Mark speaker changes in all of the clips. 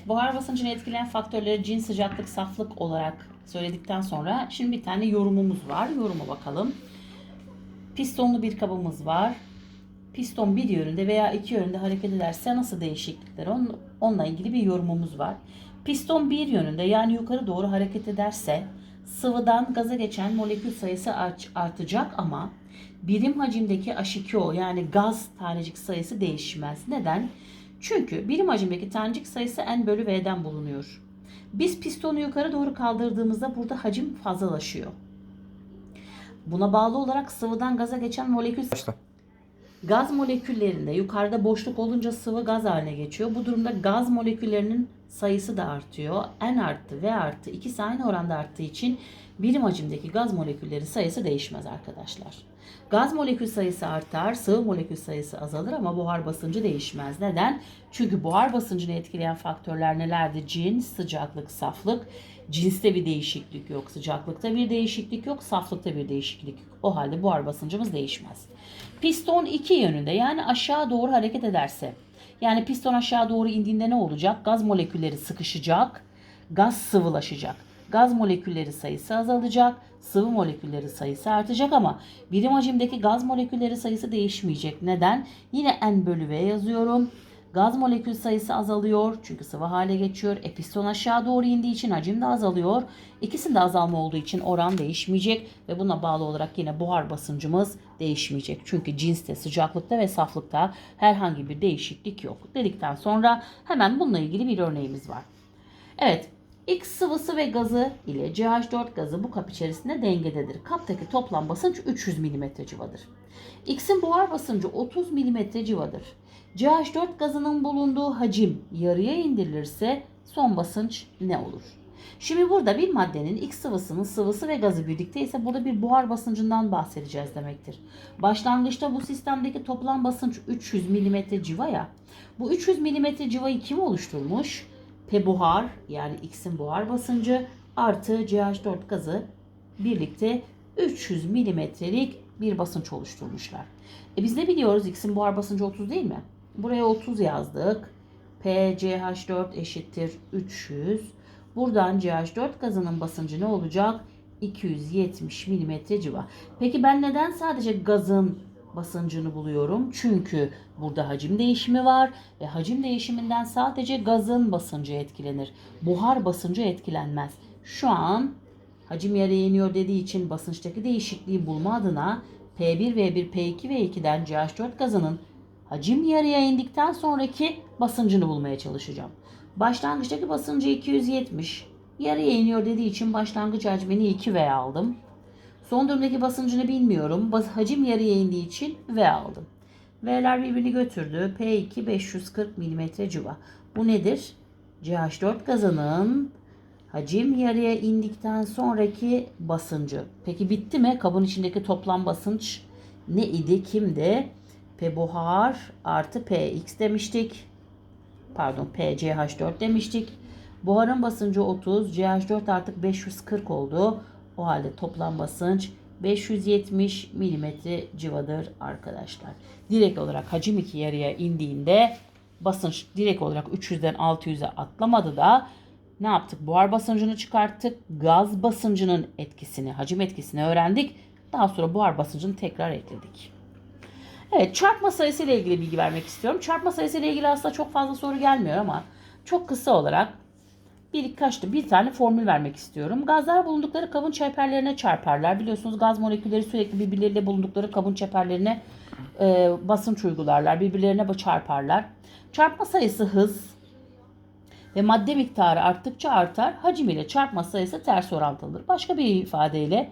Speaker 1: Evet, buhar basıncını etkileyen faktörleri cin, sıcaklık, saflık olarak söyledikten sonra şimdi bir tane yorumumuz var. Yoruma bakalım. Pistonlu bir kabımız var. Piston bir yönünde veya iki yönünde hareket ederse nasıl değişiklikler? On- Onunla ilgili bir yorumumuz var. Piston bir yönünde yani yukarı doğru hareket ederse sıvıdan gaza geçen molekül sayısı art- artacak ama birim hacimdeki H2O yani gaz tanecik sayısı değişmez. Neden? Çünkü birim hacimdeki tanecik sayısı N bölü V'den bulunuyor. Biz pistonu yukarı doğru kaldırdığımızda burada hacim fazlalaşıyor. Buna bağlı olarak sıvıdan gaza geçen molekül
Speaker 2: Başla.
Speaker 1: Gaz moleküllerinde yukarıda boşluk olunca sıvı gaz haline geçiyor. Bu durumda gaz moleküllerinin sayısı da artıyor. N arttı V arttı ikisi aynı oranda arttığı için birim hacimdeki gaz molekülleri sayısı değişmez arkadaşlar. Gaz molekül sayısı artar, sıvı molekül sayısı azalır ama buhar basıncı değişmez. Neden? Çünkü buhar basıncını etkileyen faktörler nelerdi? Cins, sıcaklık, saflık. Cinste bir değişiklik yok, sıcaklıkta bir değişiklik yok, saflıkta bir değişiklik yok. O halde buhar basıncımız değişmez. Piston iki yönünde yani aşağı doğru hareket ederse yani piston aşağı doğru indiğinde ne olacak? Gaz molekülleri sıkışacak, gaz sıvılaşacak. Gaz molekülleri sayısı azalacak, sıvı molekülleri sayısı artacak ama birim hacimdeki gaz molekülleri sayısı değişmeyecek. Neden? Yine N bölü V yazıyorum. Gaz molekül sayısı azalıyor çünkü sıvı hale geçiyor. E piston aşağı doğru indiği için hacim de azalıyor. İkisinde azalma olduğu için oran değişmeyecek ve buna bağlı olarak yine buhar basıncımız değişmeyecek. Çünkü cinste, sıcaklıkta ve saflıkta herhangi bir değişiklik yok. Dedikten sonra hemen bununla ilgili bir örneğimiz var. Evet, X sıvısı ve gazı ile CH4 gazı bu kap içerisinde dengededir. Kaptaki toplam basınç 300 mm civadır. X'in buhar basıncı 30 mm civadır. CH4 gazının bulunduğu hacim yarıya indirilirse son basınç ne olur? Şimdi burada bir maddenin X sıvısının sıvısı ve gazı birlikte ise burada bir buhar basıncından bahsedeceğiz demektir. Başlangıçta bu sistemdeki toplam basınç 300 mm civa ya. Bu 300 mm civayı kim oluşturmuş? P buhar yani X'in buhar basıncı artı CH4 gazı birlikte 300 milimetrelik bir basınç oluşturmuşlar. E biz ne biliyoruz? X'in buhar basıncı 30 değil mi? Buraya 30 yazdık. PCH4 eşittir 300. Buradan CH4 gazının basıncı ne olacak? 270 milimetre civa. Peki ben neden sadece gazın basıncını buluyorum? Çünkü burada hacim değişimi var ve hacim değişiminden sadece gazın basıncı etkilenir. Buhar basıncı etkilenmez. Şu an hacim yarıya iniyor dediği için basınçtaki değişikliği bulma adına P1, V1, P2 V2'den CH4 gazının hacim yarıya indikten sonraki basıncını bulmaya çalışacağım. Başlangıçtaki basıncı 270. Yarıya iniyor dediği için başlangıç hacmini 2V aldım. Son durumdaki basıncını bilmiyorum. Bas hacim yarıya indiği için V aldım. V'ler birbirini götürdü. P2 540 mm civa. Bu nedir? CH4 gazının hacim yarıya indikten sonraki basıncı. Peki bitti mi? Kabın içindeki toplam basınç ne idi? Kimdi? P buhar artı Px demiştik. Pardon PCH4 demiştik. Buharın basıncı 30. CH4 artık 540 oldu. O halde toplam basınç 570 mm civadır arkadaşlar. Direkt olarak hacim iki yarıya indiğinde basınç direkt olarak 300'den 600'e atlamadı da ne yaptık? Buhar basıncını çıkarttık. Gaz basıncının etkisini, hacim etkisini öğrendik. Daha sonra buhar basıncını tekrar ekledik. Evet çarpma sayısı ile ilgili bilgi vermek istiyorum. Çarpma sayısı ile ilgili aslında çok fazla soru gelmiyor ama çok kısa olarak birkaç bir tane formül vermek istiyorum. Gazlar bulundukları kabın çeperlerine çarparlar. Biliyorsunuz gaz molekülleri sürekli birbirleriyle bulundukları kabın çeperlerine e, basınç uygularlar. Birbirlerine çarparlar. Çarpma sayısı hız ve madde miktarı arttıkça artar. Hacim ile çarpma sayısı ters orantılıdır. Başka bir ifadeyle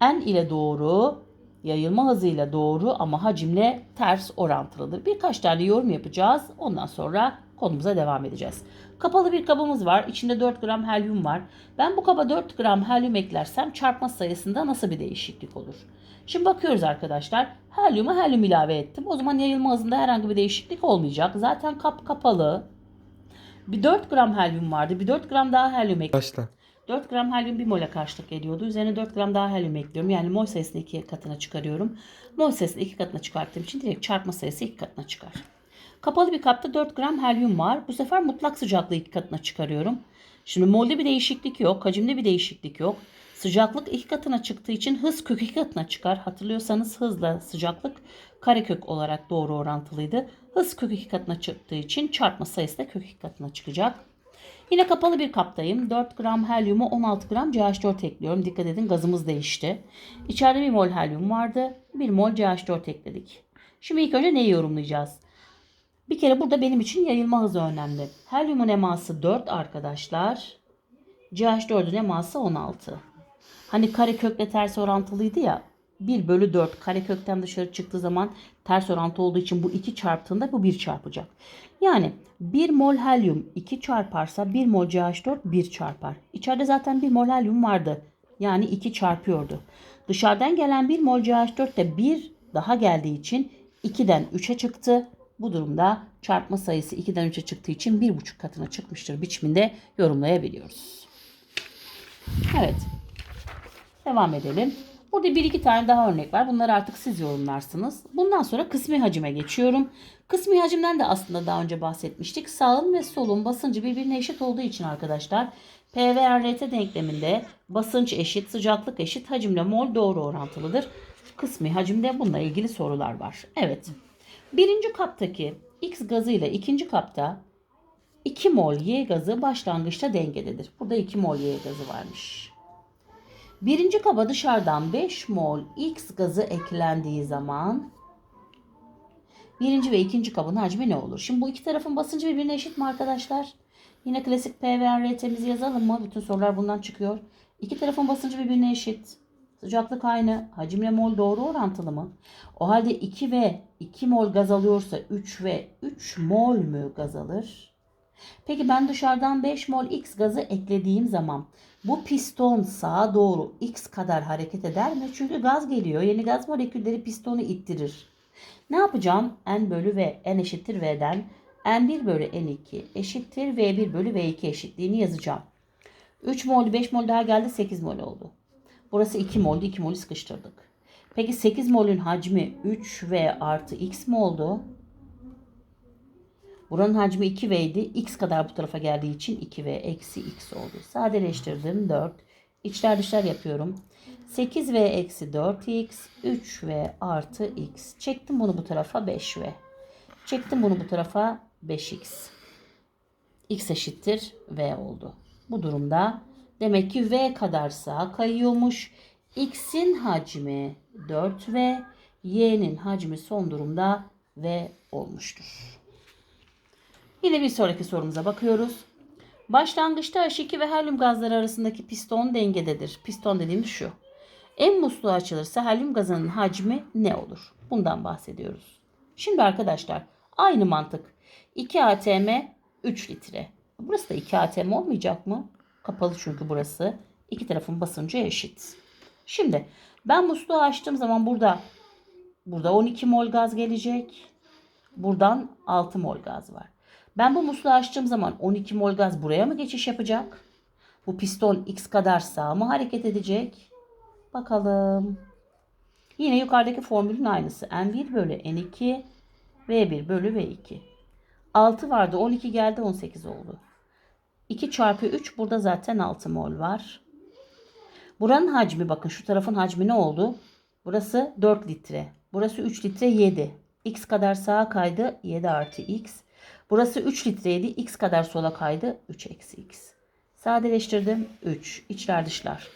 Speaker 1: n ile doğru yayılma hızıyla doğru ama hacimle ters orantılıdır. Birkaç tane yorum yapacağız. Ondan sonra konumuza devam edeceğiz. Kapalı bir kabımız var. İçinde 4 gram helyum var. Ben bu kaba 4 gram helyum eklersem çarpma sayısında nasıl bir değişiklik olur? Şimdi bakıyoruz arkadaşlar. Helyuma helyum ilave ettim. O zaman yayılma hızında herhangi bir değişiklik olmayacak. Zaten kap kapalı. Bir 4 gram helyum vardı. Bir 4 gram daha helyum ekledim.
Speaker 2: Başla.
Speaker 1: 4 gram helyum 1 mole karşılık ediyordu. Üzerine 4 gram daha helyum ekliyorum. Yani mol sayısını 2 katına çıkarıyorum. Mol sayısını 2 katına çıkarttığım için direkt çarpma sayısı 2 katına çıkar. Kapalı bir kapta 4 gram helyum var. Bu sefer mutlak sıcaklığı iki katına çıkarıyorum. Şimdi molde bir değişiklik yok. Hacimde bir değişiklik yok. Sıcaklık iki katına çıktığı için hız kök iki katına çıkar. Hatırlıyorsanız hızla sıcaklık karekök olarak doğru orantılıydı. Hız kök iki katına çıktığı için çarpma sayısı da kök iki katına çıkacak. Yine kapalı bir kaptayım. 4 gram helyumu 16 gram CH4 ekliyorum. Dikkat edin gazımız değişti. İçeride 1 mol helyum vardı. 1 mol CH4 ekledik. Şimdi ilk önce neyi yorumlayacağız? Bir kere burada benim için yayılma hızı önemli. Helyumun eması 4 arkadaşlar. CH4'ün eması 16. Hani karekökle ters orantılıydı ya. 1 bölü 4 karekökten dışarı çıktığı zaman ters orantı olduğu için bu 2 çarptığında bu 1 çarpacak. Yani 1 mol helyum 2 çarparsa 1 mol CH4 1 çarpar. İçeride zaten 1 mol helyum vardı. Yani 2 çarpıyordu. Dışarıdan gelen 1 mol CH4 de 1 daha geldiği için 2'den 3'e çıktı. Bu durumda çarpma sayısı 2'den 3'e çıktığı için 1,5 katına çıkmıştır biçiminde yorumlayabiliyoruz. Evet. Devam edelim. Burada bir iki tane daha örnek var. Bunları artık siz yorumlarsınız. Bundan sonra kısmi hacime geçiyorum. Kısmi hacimden de aslında daha önce bahsetmiştik. Sağın ve solun basıncı birbirine eşit olduğu için arkadaşlar P ve RT denkleminde basınç eşit, sıcaklık eşit, hacimle mol doğru orantılıdır. Kısmi hacimde bununla ilgili sorular var. Evet. Birinci kaptaki X gazı ile ikinci kapta 2 mol Y gazı başlangıçta dengededir. Burada 2 mol Y gazı varmış. Birinci kaba dışarıdan 5 mol X gazı eklendiği zaman birinci ve ikinci kabın hacmi ne olur? Şimdi bu iki tarafın basıncı birbirine eşit mi arkadaşlar? Yine klasik P ve RT'mizi yazalım mı? Bütün sorular bundan çıkıyor. İki tarafın basıncı birbirine eşit. Sıcaklık aynı. Hacimle mol doğru orantılı mı? O halde 2 ve 2 mol gaz alıyorsa 3 ve 3 mol mü gaz alır? Peki ben dışarıdan 5 mol X gazı eklediğim zaman bu piston sağa doğru X kadar hareket eder mi? Çünkü gaz geliyor. Yeni gaz molekülleri pistonu ittirir. Ne yapacağım? N bölü V. N eşittir V'den. N1 bölü N2 eşittir V1 bölü V2 eşitliğini yazacağım. 3 mol 5 mol daha geldi 8 mol oldu. Burası 2 moldu 2 molü sıkıştırdık. Peki 8 molün hacmi 3V artı X mi oldu? Buranın hacmi 2V idi. X kadar bu tarafa geldiği için 2V eksi X oldu. Sadeleştirdim 4. İçler dışlar yapıyorum. 8V eksi 4X 3V artı X. Çektim bunu bu tarafa 5V. Çektim bunu bu tarafa 5X. X eşittir V oldu. Bu durumda demek ki V kadar sağa kayıyormuş. X'in hacmi 4V. Y'nin hacmi son durumda V olmuştur. Yine bir sonraki sorumuza bakıyoruz. Başlangıçta H2 ve helyum gazları arasındaki piston dengededir. Piston dediğimiz şu. En musluğu açılırsa helyum gazının hacmi ne olur? Bundan bahsediyoruz. Şimdi arkadaşlar aynı mantık. 2 atm 3 litre. Burası da 2 atm olmayacak mı? Kapalı çünkü burası. İki tarafın basıncı eşit. Şimdi ben musluğu açtığım zaman burada burada 12 mol gaz gelecek. Buradan 6 mol gaz var. Ben bu musluğu açtığım zaman 12 mol gaz buraya mı geçiş yapacak? Bu piston x kadar sağa mı hareket edecek? Bakalım. Yine yukarıdaki formülün aynısı. N1 bölü N2 V1 bölü V2. 6 vardı 12 geldi 18 oldu. 2 çarpı 3 burada zaten 6 mol var. Buranın hacmi bakın şu tarafın hacmi ne oldu? Burası 4 litre. Burası 3 litre 7. X kadar sağa kaydı 7 artı X. Burası 3 litreydi. X kadar sola kaydı. 3 eksi X. Sadeleştirdim. 3. İçler dışlar.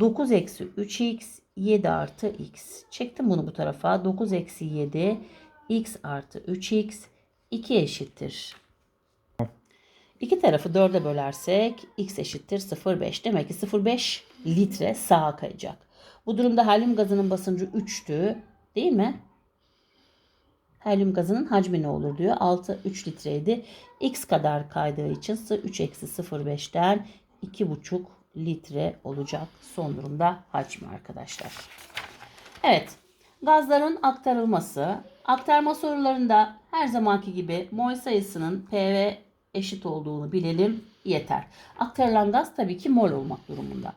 Speaker 1: 9 eksi 3X 7 artı X. Çektim bunu bu tarafa. 9 eksi 7 X artı 3X 2 eşittir. İki tarafı 4'e bölersek X eşittir 0,5. Demek ki 0,5 litre sağa kayacak. Bu durumda helyum gazının basıncı 3'tü. Değil mi? helyum gazının hacmi ne olur diyor. 6 3 litreydi. X kadar kaydığı için 3 eksi 0,5'ten 2,5 litre olacak son durumda hacmi arkadaşlar. Evet. Gazların aktarılması. Aktarma sorularında her zamanki gibi mol sayısının PV eşit olduğunu bilelim yeter. Aktarılan gaz tabii ki mol olmak durumunda.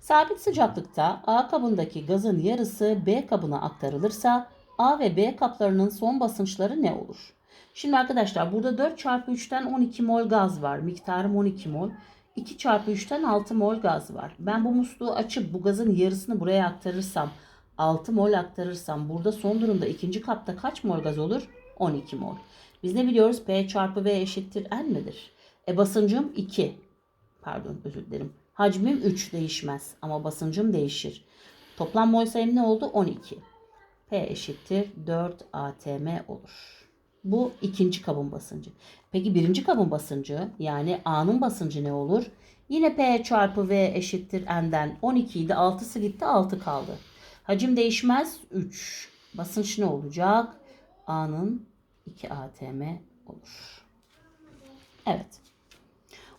Speaker 1: Sabit sıcaklıkta A kabındaki gazın yarısı B kabına aktarılırsa A ve B kaplarının son basınçları ne olur? Şimdi arkadaşlar burada 4 çarpı 3'ten 12 mol gaz var. Miktarım 12 mol. 2 çarpı 3'ten 6 mol gaz var. Ben bu musluğu açıp bu gazın yarısını buraya aktarırsam 6 mol aktarırsam burada son durumda ikinci kapta kaç mol gaz olur? 12 mol. Biz ne biliyoruz? P çarpı V eşittir N midir? E basıncım 2. Pardon özür dilerim. Hacmim 3 değişmez ama basıncım değişir. Toplam mol sayım ne oldu? 12. P eşittir 4 atm olur. Bu ikinci kabın basıncı. Peki birinci kabın basıncı yani A'nın basıncı ne olur? Yine P çarpı V eşittir N'den 12 idi. 6'sı gitti 6 kaldı. Hacim değişmez 3. Basınç ne olacak? A'nın 2 atm olur. Evet.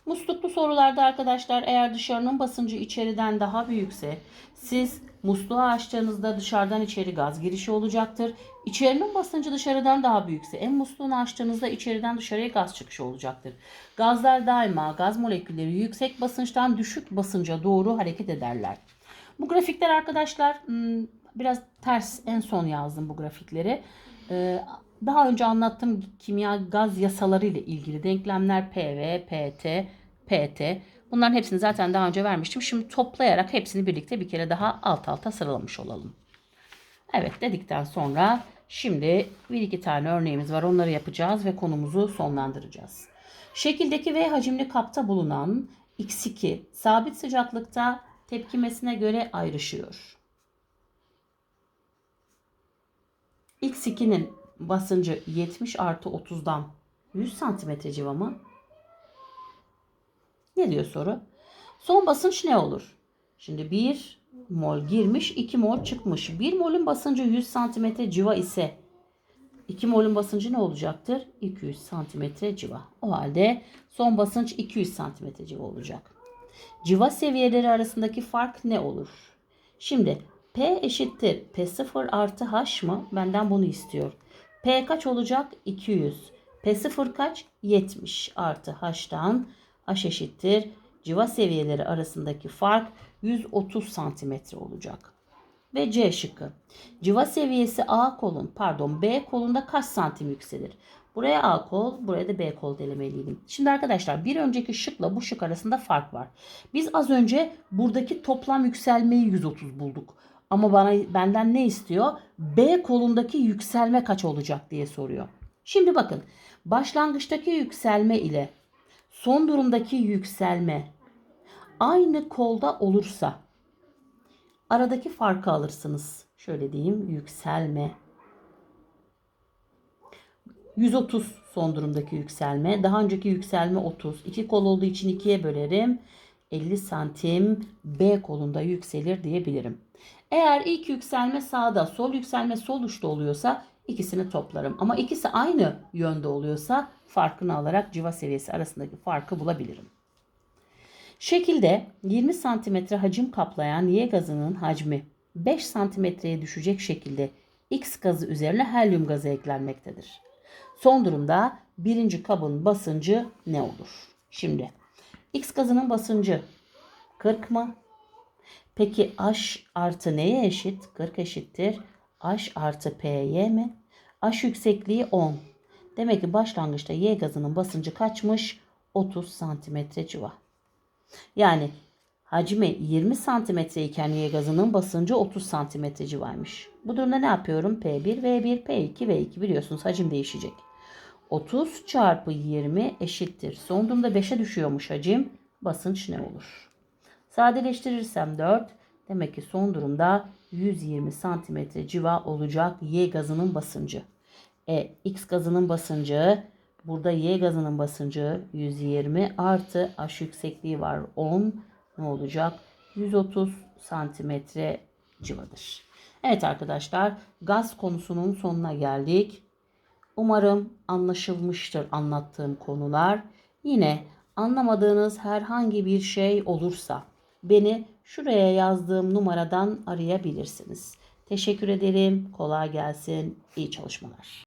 Speaker 1: Musluklu sorularda arkadaşlar eğer dışarının basıncı içeriden daha büyükse siz musluğu açtığınızda dışarıdan içeri gaz girişi olacaktır. İçerinin basıncı dışarıdan daha büyükse en musluğunu açtığınızda içeriden dışarıya gaz çıkışı olacaktır. Gazlar daima gaz molekülleri yüksek basınçtan düşük basınca doğru hareket ederler. Bu grafikler arkadaşlar hmm, biraz ters en son yazdım bu grafikleri. Ee, daha önce anlattığım kimya gaz yasaları ile ilgili denklemler PV, PT, PT. Bunların hepsini zaten daha önce vermiştim. Şimdi toplayarak hepsini birlikte bir kere daha alt alta sıralamış olalım. Evet dedikten sonra şimdi bir iki tane örneğimiz var. Onları yapacağız ve konumuzu sonlandıracağız. Şekildeki V hacimli kapta bulunan X2 sabit sıcaklıkta tepkimesine göre ayrışıyor. X2'nin basıncı 70 artı 30'dan 100 santimetre civa? Ne diyor soru? Son basınç ne olur? Şimdi 1 mol girmiş, 2 mol çıkmış. 1 molün basıncı 100 santimetre civa ise 2 molün basıncı ne olacaktır? 200 santimetre civa. O halde son basınç 200 santimetre civa olacak. Civa seviyeleri arasındaki fark ne olur? Şimdi P eşittir P0 artı H mı? Benden bunu istiyor. P kaç olacak? 200. P0 kaç? 70 artı H'tan H eşittir. Civa seviyeleri arasındaki fark 130 santimetre olacak. Ve C şıkkı. Civa seviyesi A kolun pardon B kolunda kaç santim yükselir? Buraya A kol, buraya da B kol delemeliydim. Şimdi arkadaşlar bir önceki şıkla bu şık arasında fark var. Biz az önce buradaki toplam yükselmeyi 130 bulduk. Ama bana benden ne istiyor? B kolundaki yükselme kaç olacak diye soruyor. Şimdi bakın başlangıçtaki yükselme ile son durumdaki yükselme aynı kolda olursa aradaki farkı alırsınız. Şöyle diyeyim yükselme. 130 son durumdaki yükselme. Daha önceki yükselme 30. İki kol olduğu için ikiye bölerim. 50 santim B kolunda yükselir diyebilirim. Eğer ilk yükselme sağda, sol yükselme sol uçta oluyorsa ikisini toplarım. Ama ikisi aynı yönde oluyorsa farkını alarak civa seviyesi arasındaki farkı bulabilirim. Şekilde 20 santimetre hacim kaplayan Y gazının hacmi 5 santimetreye düşecek şekilde X gazı üzerine helyum gazı eklenmektedir. Son durumda birinci kabın basıncı ne olur? Şimdi X gazının basıncı 40 mı? Peki H artı neye eşit? 40 eşittir. H artı P'ye mi? H yüksekliği 10. Demek ki başlangıçta Y gazının basıncı kaçmış? 30 santimetre civa. Yani hacmi 20 santimetre iken Y gazının basıncı 30 santimetre civaymış. Bu durumda ne yapıyorum? P1, V1, P2, V2 biliyorsunuz hacim değişecek. 30 çarpı 20 eşittir. Son durumda 5'e düşüyormuş hacim. Basınç ne olur? Sadeleştirirsem 4. Demek ki son durumda 120 santimetre civa olacak Y gazının basıncı. E, X gazının basıncı burada Y gazının basıncı 120 artı H yüksekliği var 10 ne olacak? 130 santimetre civadır. Evet arkadaşlar gaz konusunun sonuna geldik. Umarım anlaşılmıştır anlattığım konular. Yine anlamadığınız herhangi bir şey olursa beni şuraya yazdığım numaradan arayabilirsiniz. Teşekkür ederim. Kolay gelsin. İyi çalışmalar.